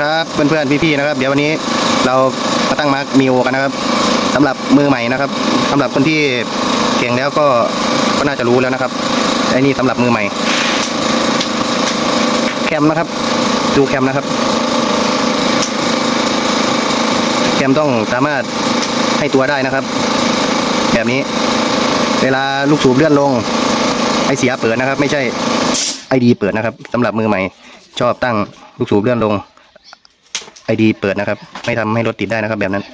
ครับเพื่อนๆพี่ๆนะครับ เดี๋ยววันนี้เรามาตั้งมาร์คมิวกันนะครับสำหรับมือใหม่นะครับสำหรับคนที่เก่งแล้วก็ก็น่าจะรู้แล้วนะครับไอ้นี่สำหรับมือใหม่ แคมนะครับ ดูแคมนะครับ แคมต้องสามารถให้ตัวได้นะครับ แบบนี้ เวลาลูกสูบเลื่อนลงไอเสียเปิดนะครับ ไม่ใช่ไอดีเปิดนะครับสำหรับมือใหม่ ชอบตั้งลูกสูบเลื่อนลง ไอดีเปิดนะครับ ไม่ทำให้รถติดได้นะครับ แบบนั้น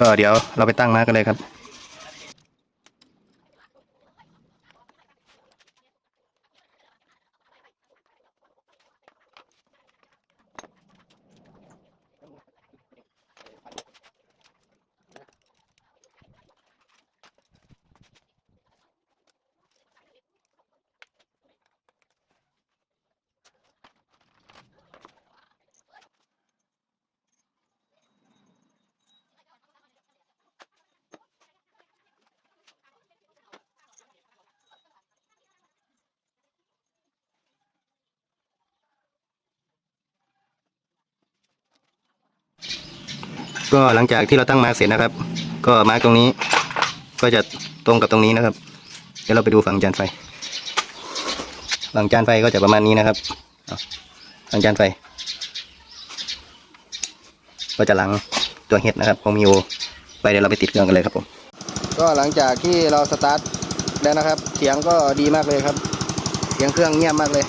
ก็เดี๋ยวเราไปตั้งมาร์กกันเลยครับ ก็หลังจากที่เราตั้งมาร์กเสร็จนะครับ ก็มาร์กตรงนี้ ก็จะตรงกับตรงนี้นะครับ เดี๋ยวเราไปดูฝั่งจานไฟ ฝั่งจานไฟก็จะประมาณนี้นะครับฝั่งจานไฟ ก็จะหลังตัวเห็ดนะครับของมิโอไปเดี๋ยวเราไปติดเครื่องกันเลยครับผมก็หลังจากที่เราสตาร์ทแล้วนะครับ เสียงก็ดีมากเลยครับ เสียงเครื่องเงียบมากเลย